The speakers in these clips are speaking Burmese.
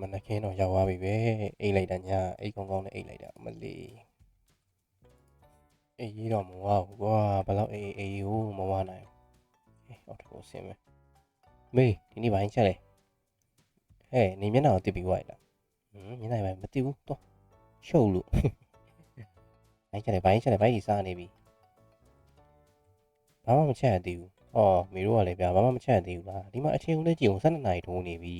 မနက်ခင်းတော့ရောက်သွားပြီပဲအိတ်လိုက်တာညာအိတ်ကောင်းကောင်းနဲ့အိတ်လိုက်တာမလီအေးရေးတော့မဝဘူးကွာဘယ်တော့အေးအေးဟိုမဝနိုင်ဘူးအေးအော်တော့ဆင်းမယ်မေးဒီနေ့ပိုင်းချက်လေဟဲ့နေမျက်နှာကိုတစ်ပြီးဝိုက်လားဟမ်မျက်နှာပိုင်းမတိဘူးတော့ရှုပ်လို့ဘိုင်းချက်လေဘိုင်းချက်လေဘိုင်းကြီးစားနေပြီဘာမှမချက်ရသေးဘူးဟောမေတို့ကလည်းဗျာဘာမှမချက်ရသေးဘူးလားဒီမှာအချိန်ဦးလေးကြည့်အောင်12နာရီထိုးနေပြီ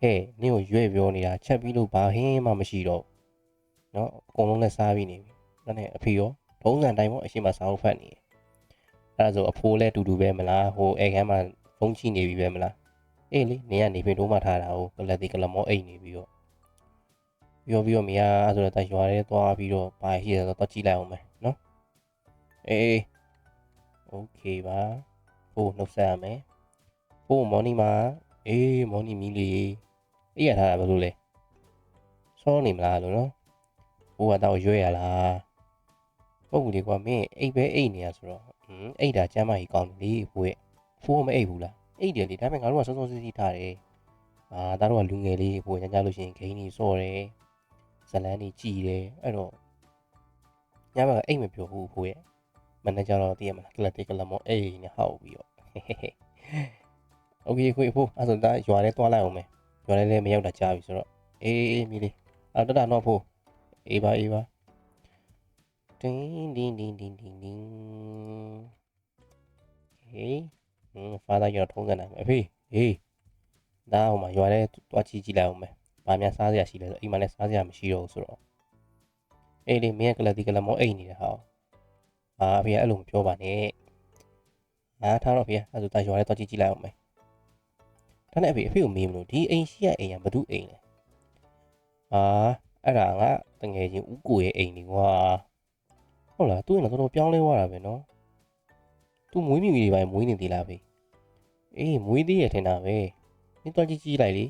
ဟဲ့နင့်ကိုရွဲ့ပြောနေတာချက်ပြီးလို့ဘာဟင်းမှမရှိတော့ဘူးเนาะအကုန်လုံးနဲ့စားပြီးနေပြီဒါနဲ့အဖေရောထုံးစံတိုင်းပေါ့အရှိမစားဖို့ဖတ်နေတယ်အဲ့ဒါဆိုအဖိုးလည်းတူတူပဲမလားဟိုအဲခန်းမှာဖုန်းချိနေပြီပဲမလားအေးလေနေကနေပင်တိုးမှထားတာဟုတ်ကလတ်ဒီကလမောအိတ်နေပြီးတော့ပြောပြီးတော့မရအဲ့ဆိုတော့တရွာရဲသွားပြီးတော့ဘာရှိရတော့တော့ကြည့်လိုက်အောင်မယ်เนาะအေးโอเคပါဟိုနှုတ်ဆက်ရမယ်ဟိုမော်နီမှာအေးမော်နီမီလီ အေးရထားတာဘယ်လိုလဲစောနေမလားလို့နော်ဘိုးကတော့ရွဲ့ရလားပုတ်ကူလေးကွာမင်းအိတ်ပဲအိတ်နေရဆိုတော့ဟမ်အိတ်တာကျမ်းမကြီးကောင်းတယ်လေဘိုးရဲ့ဖိုးမအိတ်ဘူးလားအိတ်တယ်လေဒါပေမဲ့ငါတို့ကစောစောစီးစီးထားတယ်အာဒါတော့ကလူငယ်လေးဘိုးညညလို့ရှိရင်ဂိမ်းကြီးစော့တယ်ဇလန်းကြီးကြည်တယ်အဲ့တော့ညဘကအိတ်မပြောဘူးဘိုးရဲ့မနေ့ကျတော့တည်ရမလားကလတ်တေကလမောအိတ်နဲ့ဟောက်ပြီးတော့ဟဲဟဲဟဲโอเคခွေဖိုးအဲ့ဆိုဒါရွာထဲသွားလိုက်အောင်မယ် ရွာလေးလည်းမရောက်တာကြာပြီဆိုတော့အေးအေးမီလေးအော်တတတော့ဖို့အေးပါအေးပါတင်းတင်းတင်းတင်းတင်းတင်းဟေးဟင်းဖာသာရောထုံးစံနိုင်မယ်အဖေဟေးဒါဟိုမှာရွာလေးတွားချီကြည့်လိုက်အောင်မယ်ဘာများစားစရာရှိလဲဆိုအိမ်မှာလည်းစားစရာမရှိတော့ဘူးဆိုတော့အေးလေမင်းကလတီကလမောအိမ်နေတယ်ဟာအာအဖေကအဲ့လိုမပြောပါနဲ့အားထားတော့ဖေအဲ့ဒါဆိုဒါရွာလေးတွားချီကြည့်လိုက်အောင်မယ် ဒါနဲ့အဖေအဖေကိုမေးမလို့ဒီအိမ်ရှိရအိမ်ကဘသူအိမ်လဲဟာအဲ့ဒါငါတငယ်ချင်းဦးကိုရဲ့အိမ်นี่ကွာဟုတ်လားသူ့အိမ်တော့တော်တော်ပြောင်းလဲသွားတာပဲနော်သူမွေးမြူကြီးတွေပိုင်းမွေးနေသေးလားဖေအေးမွေးသေးရထင်တာပဲနင်တော့ကြည့်ကြည့်လိုက်လေ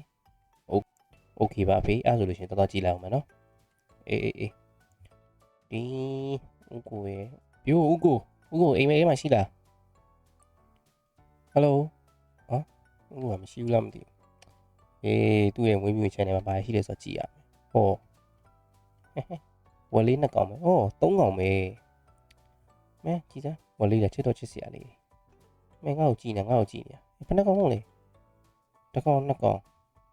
โอเคပါဖေအဲ့ဆိုလို့ရှရင်တော်တော်ကြည့်လိုက်အောင်မယ်နော်အေးအေးအေးဒီဦးကိုရဲ့ပြိုးဦးကိုဦးကိုအိမ်မဲမှာရှိလားဟယ်လို ဟိုကမရှိဘူးလားမသိဘူးအေးသူ့ရဲ့မွေးမြူ channel မှာဘာရှိလဲဆိုတော့ကြည့်ရမယ်ဟောဝက်လေးနှစ်ကောင်ပဲဟောသုံးကောင်ပဲမဲကြည့်စမ်းဝက်လေးကချစ်တော့ချစ်စရာလေးမဲငါ့ကိုကြည့်နေငါ့ကိုကြည့်နေဘယ်နှကောင်ဟုတ်လဲတစ်ကောင်နှစ်ကောင်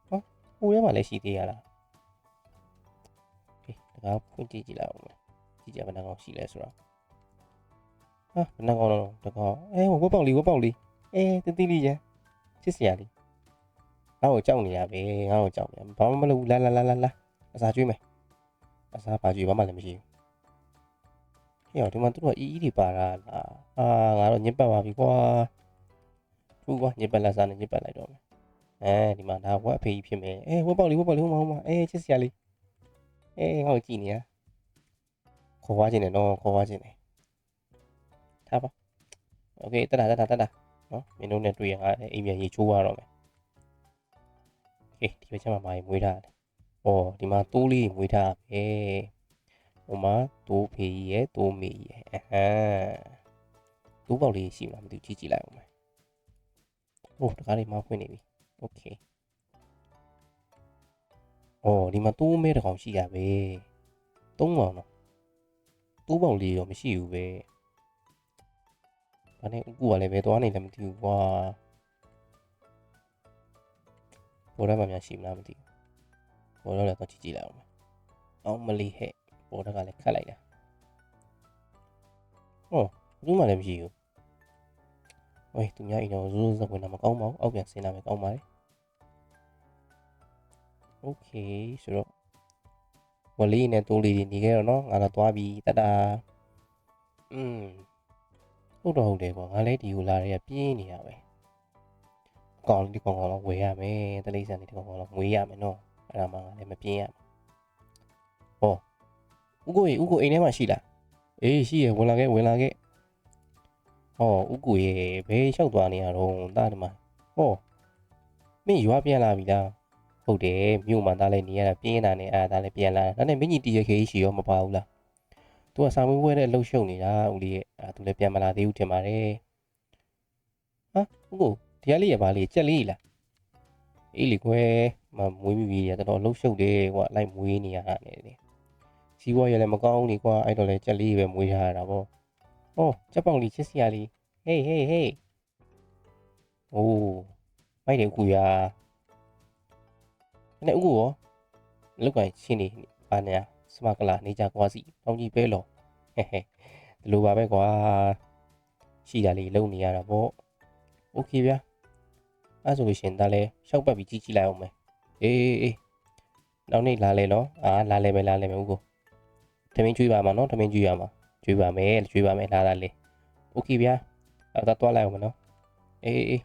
ဟောဟိုထဲမှာလည်းရှိသေးရလားအေးတကားဖွင့်ကြည့်ကြည့်လိုက်အောင်မယ်ကြည့်ကြဘယ်နှကောင်ရှိလဲဆိုတော့ဟာဘယ်နှကောင်တော့တစ်ကောင်အဲဝက်ပေါက်လေးဝက်ပေါက်လေးအဲတတိလေးရန် ချစ်စရာလေးငါ့ကိုကြောက်နေရပဲငါ့ကိုကြောက်နေဘာမှမလုပ်ဘူးလာလာလာလာလာအစာကျွေးမယ်အစာပါကျွေးဘာမှလည်းမရှိဘူးဟဲ့ရောဒီမှာသူတို့ကအီအီတွေပါတာလားအာငါတော့ညစ်ပတ်ပါပြီကွာထူကွာညစ်ပတ်လက်စားနဲ့ညစ်ပတ်လိုက်တော့မယ်အဲဒီမှာဒါဝက်အဖေကြီးဖြစ်မယ်အဲဝက်ပေါက်လေးဝက်ပေါက်လေးဟိုမှာဟိုမှာအဲချစ်စရာလေးအဲငါ့ကိုကြည့်နေရခေါ်သွားခြင်းနဲ့တော့ခေါ်သွားခြင်းနဲ့ထားပါโอเคတက်တာတက်တာတက်တာ နော်မင်းတို့နဲ့တွေ့ရငါအိမ်ပြန်ရေချိုးရတော့မယ်โอเคဒီဘက်ချက်မှာမာရင်မွေးထားတယ်။အော်ဒီမှာတိုးလေးမွေးထားပဲ။ဟိုမှာတိုးဖေးရဲ့တိုးမေးရဲ့အဟမ်းတိုးပေါက်လေးရှိမှမသိဘူးကြည့်ကြည့်လိုက်အောင်မယ်။ဟိုတကားလေးမဖွင့်နေပြီ။ Okay ။အော်ဒီမှာတိုးမဲတစ်ကောင်ရှိရပဲ။သုံးပေါင်တော့တိုးပေါက်လေးတော့မရှိဘူးပဲ။ ဘာနဲ့ဥကူကလည်းပဲသွားနေလည်းမသိဘူးကွာဘောရမှာများရှိမလားမသိဘူးဘောရလည်းတော့ကြည့်ကြည့်လိုက်အောင်မယ်အောင်မလီဟဲ့ဘောရကလည်းခတ်လိုက်တာဟောဘူးမှလည်းမရှိဘူးဝေးသူများအိမ်တော်ဇိုးဇိုးဝင်တာမကောင်းပါဘူးအောက်ပြန်ဆင်းလာမယ်ကောင်းပါလေโอเคဆိုတော့ဝလီနဲ့တိုးလီနေခဲ့တော့နော်ငါတော့သွားပြီတတာอืม ဟုတ်တော့ဟုတ်တယ်ကွာငါလည်းဒီကိုလာရဲပြင်းနေရပဲအကောင်ဒီကောင်ကောင်တော့ဝယ်ရမယ်တလိမ့်ဆန်ဒီကောင်ကောင်တော့ငွေရမယ်နော်အဲ့ဒါမှငါလည်းမပြင်းရဟောဥကိုရေဥကိုအိမ်ထဲမှာရှိလားအေးရှိရဝင်လာခဲ့ဝင်လာခဲ့ဟောဥကိုရေဘယ်လျှောက်သွားနေရတော့တာဒီမှာဟောမင်းရွာပြန်လာပြီလားဟုတ်တယ်မြို့မှာတားလည်းနေရတာပြင်းတာနဲ့အဲ့ဒါလည်းပြန်လာတာဒါနဲ့မင်းကြီးတီရခေးရှိရောမပါဘူးလား तू ကစာမွေးပွဲနဲ့လှုပ်ရှုပ်နေတာဦးလေးရဲ့အဲ तू လည်းပြန်မလာသေးဘူးထင်ပါတယ်ဟာဟုတ်ကိုဒီကလေးရပါလေကြက်လေးလားအေးလေကွယ်မမွေးမိပြီးရတော်တော်လှုပ်ရှုပ်တယ်ကွာလိုက်မွေးနေရတာနဲ့လေစီးပွားရေးလည်းမကောင်းဘူးလေကွာအဲ့တော့လေကြက်လေးပဲမွေးထားရတာပေါ့ဟောကြက်ပေါင်လေးချစ်စရာလေးဟေးဟေးဟေးအိုးမိုက်တယ်ကူရအဲ့ဥကူရောလုတ်ကန်ချင်းနေပါနေ စမကလာနေကြကွာစီတောင်းကြီးပဲလောဟဲဟဲဒီလိုပါပဲကွာရှိတာလေးလုံနေရတာပေါ့โอเคဗျာအဲ့ဆိုလို့ရှင်ဒါလဲရှောက်ပတ်ပြီးကြည့်ကြည့်လိုက်အောင်မယ်အေးအေးနောက်နေ့လာလဲနော်အာလာလဲမယ်လာလဲမယ်ဥကိုထမင်းကျွေးပါမှာနော်ထမင်းကျွေးရမှာကျွေးပါမယ်ကျွေးပါမယ်လာတာလေโอเคဗျာအဲ့ဒါတော့လိုက်အောင်မယ်နော်အေးအေး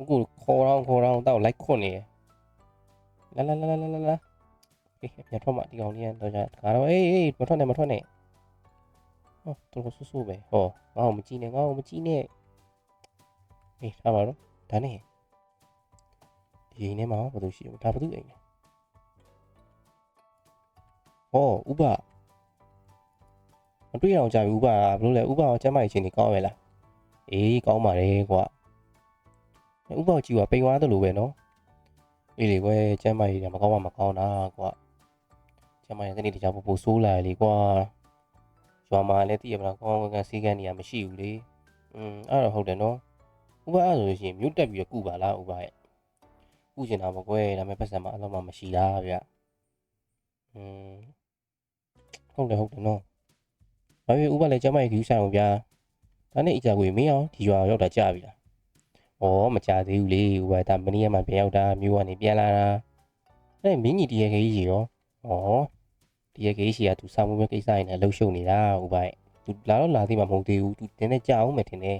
ဥကိုခေါ်တော့ခေါ်တော့တော့လိုက်ခွနေလာလာလာလာလာလာ အေးညထောက်မှဒီကောင်လေးကတော့ဒါတော့အေးအေးမထွက်နဲ့မထွက်နဲ့ဟောတော်ဆူဆူပဲဟောငါ့ကိုမကြည့်နဲ့ငါ့ကိုမကြည့်နဲ့အေးထားပါတော့ဒါနဲ့ဒီအိမ်ထဲမှာဘာလို့ရှိလဲဒါဘာလို့အိမ်လဲဟောဥပမတွေ့အောင်ကြာပြီဥပကဘလို့လဲဥပကကျမ်းမာရေးချင်းနေကောင်းရလားအေးကောင်းပါတယ်ကွာဥပကကြည့်ပါပိန်သွားတယ်လို့ပဲနော်အေးလေကွယ်ကျမ်းမာရေးကမကောင်းမှမကောင်းတာကွာ ကျမ်းမာရေးတနေ့တခြားပို့ပို့ဆိုးလာလေကွာရွာမှာလည်းတည်ရမလားကောင်းကောင်းကစီကန်းနေရမရှိဘူးလေอืมအဲ့တော့ဟုတ်တယ်နော်ဥပအဲ့ဆိုလို့ရှိရင်မြို့တက်ပြီးတော့ကုပါလားဥပရဲ့ကုချင်တာမကွယ်ဒါပေမဲ့ပတ်စံမှာအလုံးမမရှိတာဗျอืมဟုတ်တယ်ဟုတ်တယ်နော်ဘာဖြစ်ဥပလည်းကျမ်းမာရေးကြီးဆိုင်အောင်ဗျာဒါနဲ့အကြွေမင်းအောင်ဒီရွာရောက်တာကြာပြီလားဩမကြသေးဘူးလေဥပဒါမင်းရဲ့မှာပြန်ရောက်တာမြို့ကနေပြန်လာတာအဲ့မင်းကြီးတရခေးကြီးရောဩ တရခေးကြီးကသူစာမှုပဲကိစ္စရင်းနဲ့လှုပ်ရှုပ်နေတာဥပရဲ့သူလာတော့လာသေးမှာမဟုတ်သေးဘူးသူတင်းနဲ့ကြာအောင်မယ်ထင်တယ်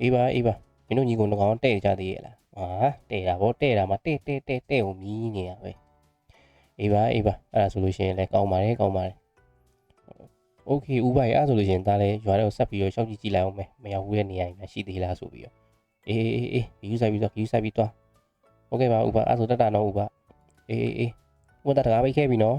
အေးပါအေးပါမင်းတို့ညီကိုငကောင်တဲ့ကြသေးရဲ့လားဟာတဲ့တာဗောတဲ့တာမှာတဲ့တဲ့တဲ့တဲ့ကိုမီးနေရပဲအေးပါအေးပါအဲ့ဒါဆိုလို့ရှိရင်လည်းကောင်းပါတယ်ကောင်းပါတယ်โอเคဥပရဲ့အဲ့ဒါဆိုလို့ရှိရင်ဒါလည်းရွာတော့ဆက်ပြီးတော့ရှောက်ကြည့်ကြည့်လိုက်အောင်မယ်မရောက်ဘူးတဲ့နေရာကြီးရှိသေးလားဆိုပြီးတော့အေးအေးအေးဂယူဆိုင်ပြီးတော့ဂယူဆိုင်ပြီးတော့โอเคပါဥပအဲ့ဆိုတတ်တာနော်ဥပအေးအေးအေးဥပတတကားပိတ်ခဲ့ပြီနော်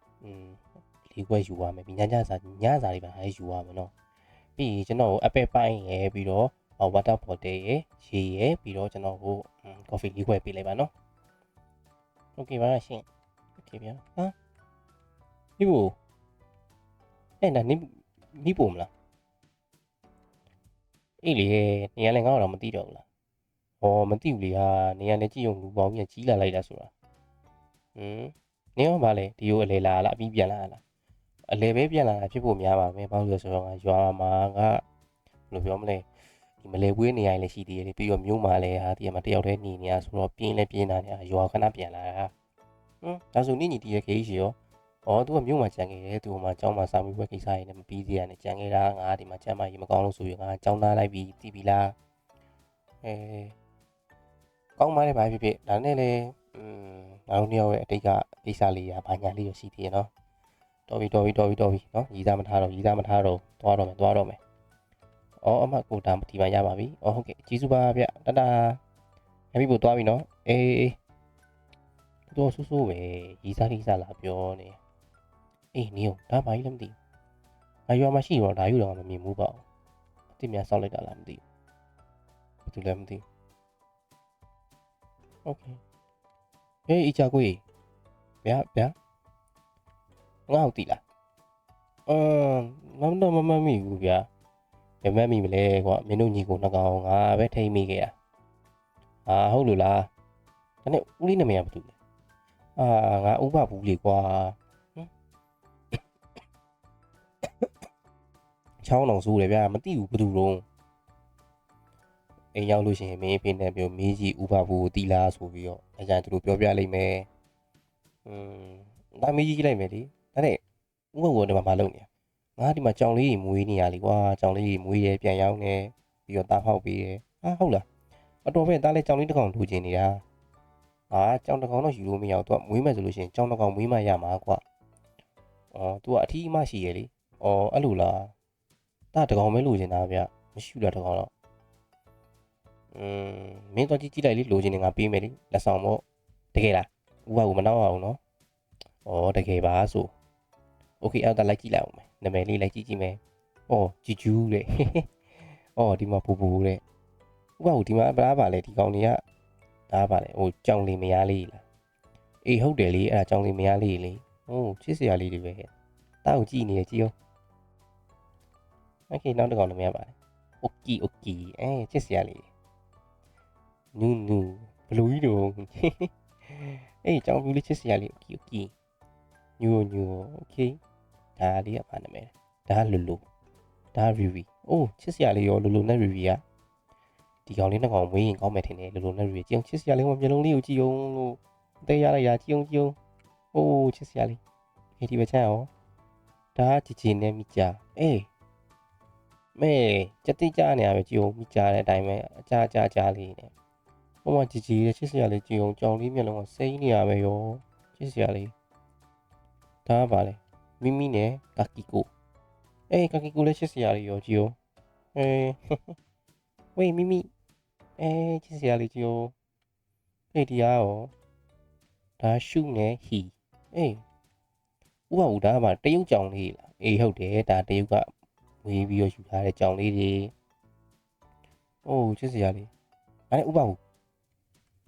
လေးခွဲယူရမယ်ပြီးညညစာညစာတွေပါအဲယူရမယ်နော်ပြီးရင်ကျွန်တော်အပယ်ပိုင်းရယ်ပြီးတော့ water bottle ရယ်ရေရယ်ပြီးတော့ကျွန်တော်ကို coffee လေးခွဲပေးလိုက်ပါနော် okay ပါရှင် okay ဗျာဟာဒီဘူအဲ့ဒါနိနိပုံမလားအေးလေနေရာလည်းငေါ့တော့မသိတော့ဘူးလားဟောမသိဘူးလေဟာနေရာလည်းကြည့်ုံလူပေါင်းပြန်ကြီးလာလိုက်တာဆိုတာဟွန်း နေရောပါလေဒီကိုအလေလာလားအပြီးပြန်လာလားအလေပဲပြန်လာတာဖြစ်ဖို့များပါမယ်ဘာလို့လဲဆိုတော့ငါရွာမှာငါဘယ်လိုပြောမလဲဒီမလဲဝေးနေရလည်းရှိသေးတယ်ပြီးတော့မြို့မှာလည်းဟာဒီမှာတယောက်တည်းနေနေရဆိုတော့ပြင်းလဲပြင်းတာနေရွာခဏပြန်လာတာဟမ်ဒါဆိုနေညီတည်းရဲ့ခေးရှိရော။အော်သူကမြို့မှာကြံခဲ့တယ်။သူကမှကျောင်းမှာစာမေးပွဲကိစ္စတွေနဲ့မပြီးသေးရနဲ့ကြံခဲ့တာငါဒီမှာကျမ်းမကြီးမကောင်းလို့ဆိုရင်ငါကျောင်းသားလိုက်ပြီးတည်ပြီလား။အဲကောင်းပါလေဘာဖြစ်ဖြစ်ဒါနဲ့လေอืม ငါတို့နှစ်ယောက်ရဲ့အတိတ်ကကိစ္စလေးရဘာညာလေးရရှိသေးရနော်။တော်ပြီတော်ပြီတော်ပြီတော်ပြီနော်။ရီးသားမထားတော့ရီးသားမထားတော့သွားတော့မယ်သွားတော့မယ်။အော်အမကိုဒါဒီမှာရပါပြီ။အော်ဟုတ်ကဲ့ကျေးဇူးပါဗျ။တတ။အမိပို့သွားပြီနော်။အေးအေးတော်ဆူဆူပဲရီးသားကိစ္စလာပြောနေ။အေးနေအောင်ဒါဘာကြီးလဲမသိဘူး။ငါရွာမှာရှိတော့ဒါယူတော့မမြင်ဘူးပေါ့။အစ်မြတ်ဆောက်လိုက်တာလားမသိဘူး။ဘာလို့လဲမသိဘူး။ Okay ။ ဟေးအချာကိုကြီး။ဗျာဗျာ။ငါ့ကိုတီးလား။အမ်မမတော့မမမိဘူးဗျာ။ဘယ်မှမိမလဲကွာမင်းတို့ညီကိုနှကောင်ငါပဲထိမ့်မိခဲ့တာ။အာဟုတ်လို့လား။ဒါနဲ့ဦးလေးနာမည်ကဘာတူလဲ။အာငါဥပဘူးလေကွာ။ချောင်းအောင်ဆိုးတယ်ဗျာမသိဘူးဘယ်သူတော့ အိမ်ရောက်လို့ရှိရင်မင်းဖေးနဲ့ပြောမင်းကြီးဥပဘူးတီလာဆိုပြီးတော့အကြံသူတို့ပြောပြလိုက်မယ်อืมဒါမင်းကြီးလိုက်မယ်လေဒါနဲ့ဥပဘူးဒီမှာမလုပ်နေငါဒီမှာကြောင်လေးကြီးမွေးနေရလေကွာကြောင်လေးကြီးမွေးရဲပြန်ရောက်နေပြီးတော့တားဖောက်ပြီးရဲဟာဟုတ်လားအတော်ပဲတားလဲကြောင်လေးတစ်ကောင်လူချင်းနေတာဟာကြောင်တစ်ကောင်တော့ယူလို့မရအောင်သူကမွေးမယ်ဆိုလို့ရှိရင်ကြောင်တစ်ကောင်မွေးမှရမှာကွာအော်သူကအထီးအမရှိရလေအော်အဲ့လိုလားတာတစ်ကောင်ပဲလိုချင်တာဗျမရှိဘူးလားတစ်ကောင်တော့ อืมမင်းတော့ကြည့်ကြည့်လိုက်လေလိုချင်နေငါပေးမယ်လေလက်ဆောင်ပေါ့တကယ်လားဥပကမနောက်အောင်နော်ဩတကယ်ပါဆိုโอเคအဲ့ဒါလိုက်ကြည့်လိုက်အောင်မယ်နာမည်လေးလိုက်ကြည့်ကြည့်မယ်ဩဂျီဂျူးတဲ့ ဩဒီမှာပူပူတဲ့ဥပကဒီမှာဘာပါလဲဒီကောင်တွေကဒါပါလေဟိုကြောင်လီမယားလေးလားအေးဟုတ်တယ်လေအဲ့ဒါကြောင်လီမယားလေးလေဟိုချစ်စရာလေးတွေပဲတားကိုကြည့်နေတယ်ကြည့်အောင်โอเคနောက်တစ်ကောင်နာမည်ပါလေโอเคโอเคအဲချစ်စရာလေး နူးနူးဘလူကြီးတို့ အေးကြောင်ပြူလေးချစ်စရာလေးโอเคโอเคညူညူโอเคဒါလေးကဘာနာမည်လဲဒါလူလူဒါရီဗီအိုးချစ်စရာလေးရောလူလူနဲ့ရီဗီကဒီကောင်လေးနှစ်ကောင်ဝေးရင်ကောင်းမယ်ထင်တယ်လူလူနဲ့ရီဗီကြည့်အောင်ချစ်စရာလေးကမျက်လုံးလေးကိုကြည့်အောင်လို့တဲရလိုက်ရကြည့်အောင်ကြည့်အောင်အိုးချစ်စရာလေးခေဒီပဲချမ်းအောင်ဒါကြည်ကြည်နဲ့မိကြအေးမဲစက်တိကြနေရပဲကြည့်အောင်မိကြတဲ့အတိုင်းပဲအကြအကြအကြလေးနဲ့ ဟိုမှာကြည်ကြည်ရဲ့ချစ်စရာလေးကြည့်အောင်ကြောင်လေးမျက်လုံးကစိမ့်နေရပဲရောချစ်စရာလေးဒါကပါလေမိမိနဲ့ကာကီကိုအေးကာကီကိုလည်းချစ်စရာလေးရောကြည့်အောင်အေးဝေးမိမိအေးချစ်စရာလေးကြည့်အောင်အေးဒီအားရောဒါရှုနဲ့ဟီအေးဥပဦးဒါကမှတရုတ်ကြောင်လေးလားအေးဟုတ်တယ်ဒါတရုတ်ကဝေးပြီးတော့ယူထားတဲ့ကြောင်လေးတွေအိုးချစ်စရာလေးဒါနဲ့ဥပ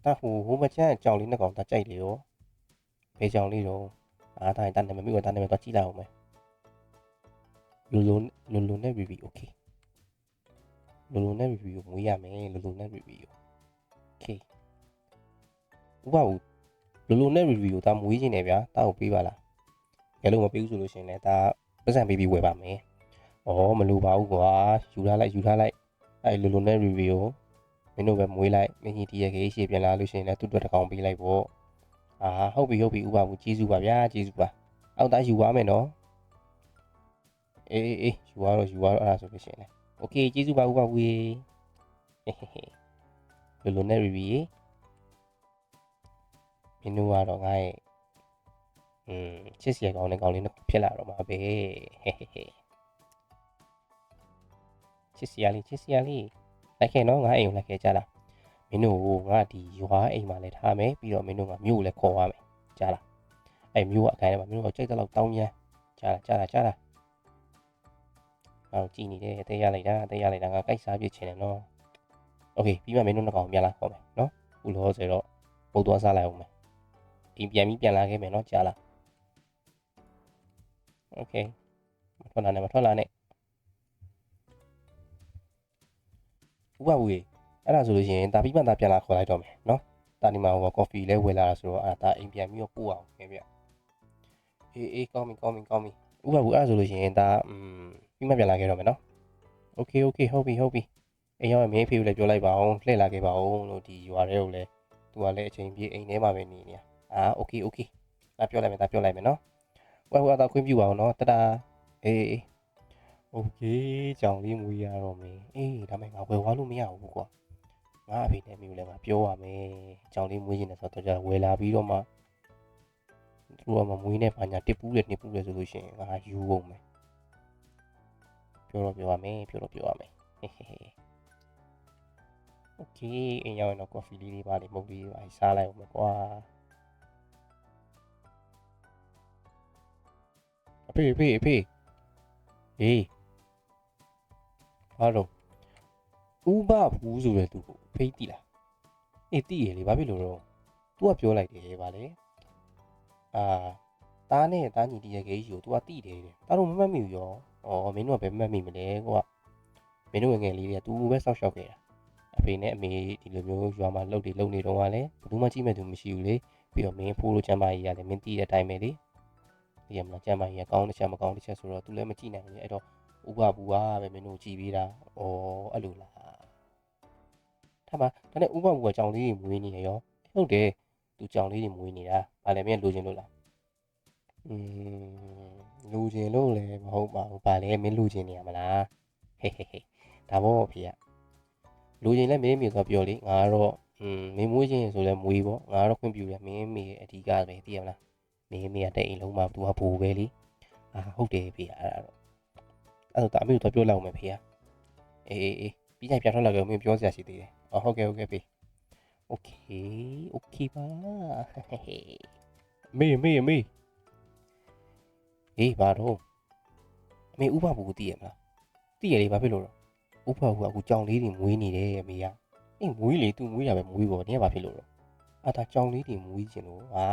ဦးဒါဟိုဟိုမချမ်းကြောင်လေးနှစ်ကောင်ဒါကြိုက်တယ်ရောဘယ်ကြောင်လေးတော့အားတိုင်းတန်တယ်မမိတော့တန်တယ်မတော့ကြည့်လိုက်အောင်မယ်လူလူလူလူနဲ့ review okay လူလူနဲ့ review ကိုမွေးရမယ်လူလူနဲ့ review okay ဥပဘူးလူလူနဲ့ review ကိုဒါမွေးခြင်းတယ်ဗျာတာကိုပေးပါလားဘယ်လိုမပေးဘူးဆိုလို့ရှိရင်လည်းဒါပတ်စံပေးပြီးဝယ်ပါမယ်ဩမလိုပါဘူးကွာယူထားလိုက်ယူထားလိုက်အဲလူလူနဲ့ review ကို မင်းတို့ပဲမွေးလိုက်မင်းကြီးတရကေးရှေ့ပြန်လာလို့ရှိရင်လည်းသူ့အတွက်တစ်ကောင်ပေးလိုက်ပေါ့အာဟုတ်ပြီဟုတ်ပြီဥပဘူးကျေးဇူးပါဗျာကျေးဇူးပါအောက်သားယူသွားမယ်နော် အေးအေးအေးယူရတော့ယူရတော့အဲ့ဒါဆိုလို့ရှိရင်လေโอเคကျေးဇူးပါဦးပါဦးဟေးဟေးဟေးလိုလိုနဲ့ review မင်းတို့ကတော့ငါ့ရဲ့อืมချစ်စရာကောင်းတဲ့ကောင်းလေးနှစ်ခုဖြစ်လာတော့မှာပဲဟေးဟေးဟေးချစ်စရာလေးချစ်စရာလေး လိုက်ခဲ့နော်ငါအိမ်ကိုလိုက်ခဲ့ကြလားမင်းတို့ကငါဒီရွာအိမ်မှာလည်းထားမယ်ပြီးတော့မင်းတို့ကမြို့ကိုလည်းခေါ်ရမယ်ကြားလားအဲ့မြို့ကအခိုင်ထဲမှာမင်းတို့ကကြိုက်တဲ့လောက်တောင်းညမ်းကြားလားကြားလားကြားလား အောင်ကြည်နေတယ်အသေးရလိုက်တာအသေးရလိုက်တာငါကြိုက်စားပြစ်ချင်တယ်နော်โอเคပြီးမှမင်းတို့နှစ်ကောင်ပြန်လာခေါ်မယ်နော်ခုလောဆိုတော့ပုတ်သွားစားလိုက်အောင်မယ်အိမ်ပြန်ပြီးပြန်လာခဲ့မယ်နော်ကြားလားโอเคမထွက်လာနဲ့မထွက်လာနဲ့ ဥပဝေအဲ့ဒါဆိုလို့ရှိရင်ဒါပြီးမှဒါပြန်လာခေါ်လိုက်တော့မယ်နော်တာဒီမှာဟိုကော်ဖီလဲဝယ်လာတာဆိုတော့အဲ့ဒါအိမ်ပြန်ပြီးတော့ပို့အောင်ခင်ဗျအေးအေးကောင်းပြီကောင်းပြီကောင်းပြီဥပဝေအဲ့ဒါဆိုလို့ရှိရင်ဒါอืมပြီးမှပြန်လာခဲ့တော့မယ်နော်။ Okay okay ဟုတ်ပြီဟုတ်ပြီ။အိမ်ရောက်ရင်မင်းဖေကိုလည်းပြောလိုက်ပါအောင်လှည့်လာခဲ့ပါအောင်လို့ဒီရွာထဲကိုလည်းသူကလည်းအချိန်ပြေးအိမ်ထဲမှာပဲနေနေ။အာ okay okay ။ဒါပြောလိုက်မယ်ဒါပြောလိုက်မယ်နော်။ဝဲဝဲတော့ခွင့်ပြုပါအောင်နော်တတာ။အေးအေး Okay ကြောင်လေးမွေးရတော့မယ်။အေးဒါမှငါဝယ်သွားလို့မရဘူးကွာ။ငါအဖေနဲ့မျိုးလည်းငါပြောရမယ်။ကြောင်လေးမွေးခြင်းနဲ့ဆိုတော့ကြာဝယ်လာပြီးတော့မှသူကမမွေးနဲ့ဘာညာတစ်ပူးတယ်နှစ်ပူးတယ်ဆိုလို့ရှိရင်ငါယူအောင်မယ် ပြောတော့ပြောရမယ်ပြောတော့ပြောရမယ်ဟေးဟေးဟေးโอเคအင်းရောက်ရင်တော့ coffee လေးတွေပါလေမုတ်လေးတွေပါစားလိုက်အောင်မယ်ကွာအဖေအဖေအဖေဟေး ဟာတော့ဥပဘူးဆိုတဲ့သူကိုဖေးတိလားအေးတိရလေဘာဖြစ်လို့တော့ तू ကပြောလိုက်တယ်ဗာလေအာတားနဲ့တားညီတရရဲ့ကြီးကို तू ကတိတယ်တဲ့တားတော့မမှတ်မိဘူးရော ။အော်မင်းတို့ကဘယ်မှတ်မိမလဲကွာ။မင်းတို့ငယ်လေးတွေကတူပဲစောက်ရှောက်ခဲ့တာ။အဖေနဲ့အမေဒီလိုမျိုးရွာမှာလှုပ်တွေလှုပ်နေတော့ကလည်းဘယ်သူမှကြည့်မဲ့သူမရှိဘူးလေ။ပြီးတော့မင်းဖိုးလိုချမ်းမကြီးကလည်းမင်းတီးတဲ့အတိုင်းပဲလေ။ဒီရမလားချမ်းမကြီးကကောင်းတစ်ချက်မကောင်းတစ်ချက်ဆိုတော့ तू လည်းမကြည့်နိုင်ဘူးလေ။အဲ့တော့ ဥပပူကပဲမင်းတို့ကြည့်ပေးတာ။အော်အဲ့လိုလား။ထားပါဒါနဲ့ဥပပူကကြောင်လေးတွေမွေးနေရရော။ဟုတ်တယ်။ तू ကြောင်လေးတွေမွေးနေတာ။ဘာလဲမင်းလိုချင်လို့လား။อืม လူကျင်လို့လည်းမဟုတ်ပါဘူး။ဗာလဲမင်းလူကျင်နေရမလား။ဟေးဟေးဟေးဒါပေါ့ဖေကလူကျင်လည်းမင်းမြေသွားပြောလေငါကတော့ อืมမင်းမွေးချင်းဆိုလဲမွေးပေါ့ငါတော့ခွင့်ပြုတယ်မင်းမေအဓိကပဲသိရမလားမင်းမေကတဲ့အိမ်လုံးမှာသူကဘူပဲလေအာဟုတ်တယ်ဖေအဲ့ဒါတော့ အဲ့တော့အမေတို့ပြောလောက်မယ်ဖေကအေးအေးအေးပြီးကြပြန်ထွက်လာကြမင်းပြောစရာရှိသေးတယ်အော်ဟုတ်ကဲ့ဟုတ်ကဲ့ဖေโอเคโอเคပါမေမေမေအေးဘာတော့အမေဥပဘူသိရမလားသိရလေဘာဖြစ်လို့တော့ဥပဘူကအခုကြောင်လေးတွေမွေးနေတယ်အမေက အေးမွေးလေ तू မွေးတာပဲမွေးပေါ့နင်ကဘာဖြစ်လို့တော့အာဒါကြောင်လေးတွေမွေးခြင်းလို့အာ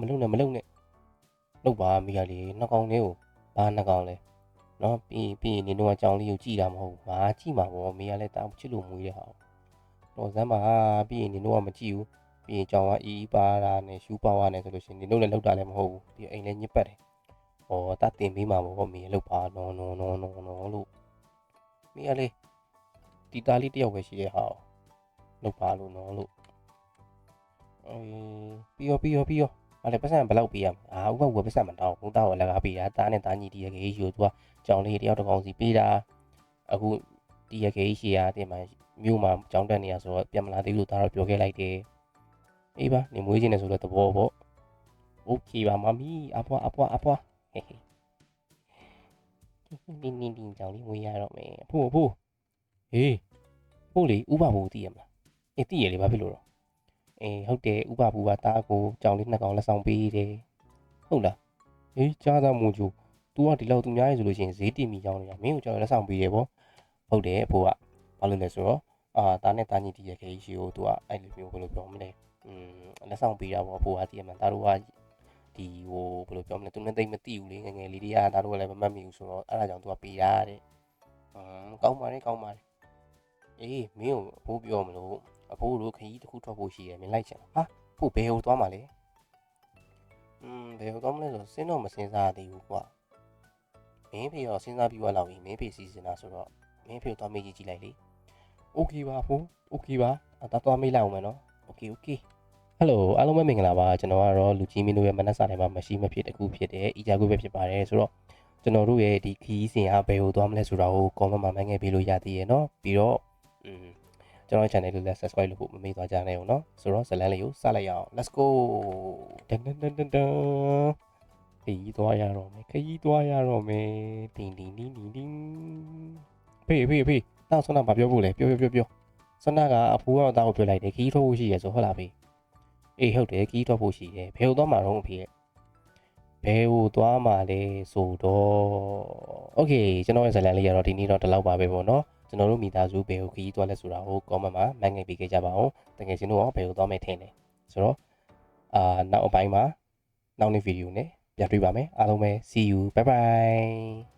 မလုံနဲ့မလုံနဲ့လောက်ပါမိရလေနှစ်ကောင်လေးကိုဘာနှစ်ကောင်လဲ နော်ပြီးပြီးနင်တို့ကကြောင်လေးကိုကြည်တာမဟုတ်ဘူးငါကြည်မှာပေါ့မိရလဲတာချစ်လို့မွေးတဲ့ဟာတော့စမ်းပါပြီးရင်နင်တို့ကမကြည့်ဘူးပြီးရင်ကြောင်ကအီးပါတာနဲ့ရှူးပါဝါနဲ့ဆိုလို့ရှိရင်နင်တို့လည်းလောက်တာလည်းမဟုတ်ဘူးပြီးအိမ်လည်းညစ်ပတ်တယ်ဟောတတ်တင်ပေးမှာပေါ့မိရလောက်ပါနော်နော်နော်နော်နော်လို့မိရလေဒီသားလေးတယောက်ပဲရှိရဲ့ဟာလောက်ပါလို့နော်လို့အေးပြီးရောပြီးရောပြီးရောအဲ့ဒါပတ်စံဘယ်လောက်ပေးရမလဲအာဥပဝယ်ပတ်စံမတောင်းဘူးတောင်းအလကားပေးတာတားနဲ့တားညီတီးရကေးရှိကိုသူက ကြောင်လေးတယောက်တစ်ကောင်စီပေးတာအခုတီးရကေးရှိရတဲ့မှာမြို့မှာကြောင်တက်နေရဆိုတော့ပြန်မလာသေးဘူးလို့ဒါတော့ပြောခဲ့လိုက်တယ်အေးပါနေမွေးခြင်းနဲ့ဆိုတော့သဘောပေါ့โอเคပါမမီအပွားအပွားအပွားဟေးဟေးနင်းနင်းနင်းကြောင်လေးမွေးရတော့မယ်အဖိုးအဖိုးဟေးဖို့လေဥပဘူတည်ရမလား အေးတည်ရလေဘာဖြစ်လို့တော့အေးဟုတ်တယ်ဥပပူကတားကိုကြောင်လေးနှစ်ကောင်လက်ဆောင်ပေးတယ်ဟုတ်လားအေးကြားသားမူကျူ तू ကဒီလောက်သူများရေဆိုလို့ရှိရင်ဈေးတင်မိကြောင်းနေတာမင်းကိုကြောင်လက်ဆောင်ပေးတယ်ဗောဟုတ်တယ်အဖိုးကဘာလို့လဲဆိုတော့အာတားနဲ့တားညီတည်ရခဲ့ရှိကို तू ကအဲ့လိုမျိုးဘယ်လိုပြောမလဲอืมလက်ဆောင်ပေးတာဗောအဖိုးကတည်ရမှန်တားတို့ကဒီဟိုဘယ်လိုပြောမလဲသူနဲ့တိတ်မသိဘူးလေငယ်ငယ်လေးတွေကဒါတို့ကလည်းမမှတ်မိဘူးဆိုတော့အဲ့ဒါကြောင့် तू ကပေးတာတဲ့ဟမ်ကောင်းပါလေကောင်းပါလေအေးမင်းကိုအဖိုးပြောမလို့ အဖိုးတို့ခရီးတစ်ခုထွက်ဖို့ရှိရမြင်လိုက်ချင်ဟာဖို့ဘယ်ဟိုသွားမှာလဲอืมဘယ်ဟိုသွားမလဲဆိုစဉ်းတော့မစဉ်းစားသေးဘူးကွာ မင်းဖေရောစဉ်းစားပြီးသွားလောက်ပြီမင်းဖေစီစဉ်တာဆိုတော့မင်းဖေကိုသွားမေးကြည့်ကြည့်လိုက်လေโอเคပါဖိုးโอเคပါအတော့သွားမေးလိုက်အောင်မယ်နော်โอเคโอเคဟယ်လိုအားလုံးပဲမင်္ဂလာပါကျွန်တော်ကတော့လူကြီးမင်းတို့ရဲ့မနက်စာထဲမှာမရှိမဖြစ်တကူဖြစ်တယ်အီဂျာကူပဲဖြစ်ပါတယ်ဆိုတော့ကျွန်တော်တို့ရဲ့ဒီခီးစဉ်ကဘယ်ဟိုသွားမလဲဆိုတာကိုကောမန့်မှာမှန်းခဲ့ပေးလို့ရသေးရဲ့เนาะပြီးတော့อืม ကျွန်တော် channel လေးလည်း subscribe လုပ်ဖို့မမေ့သွားကြနဲ့ဦးเนาะဆိုတော့ဇလန်းလေးကိုစလိုက်ရအောင် let's go တန်တန်တန်တန်တန် ခရီးသွားရတော့မယ်ခရီးသွားရတော့မယ်တင်းတင်းတင်းတင်းတင်းဖေးဖေးဖေးတောက်ဆွမ်းနာမပြောဖို့လေပြောပြောပြောပြောဆွမ်းနာကအဖိုးကတော့တောက်ပြောလိုက်တယ်ခရီးထွက်ဖို့ရှိရဆိုဟုတ်လားဖေးအေးဟုတ်တယ်ခရီးထွက်ဖို့ရှိတယ်ဘယ်ဟိုသွားမှာတော့ဖေးဘယ်ဟိုသွားမှာလဲဆိုတော့ okay ကျွန်တော်ရဲ့ဇလန်းလေးကတော့ဒီနေ့တော့ဒီလောက်ပါပဲပေါ့เนาะ ကျွန်တော်တို့မိသားစုဘယ်ကိုခရီးသွားလဲဆိုတာကို comment မှာမှတ်ငယ်ပေးခဲ့ကြပါအောင်တကယ်ချင်းတို့ရောဘယ်ကိုသွားမယ်ထင်လဲဆိုတော့အာနောက်အပိုင်းမှာနောက်နေ့ဗီဒီယိုနဲ့ ပြန်တွေ့ပါမယ်အားလုံးပဲ see you bye bye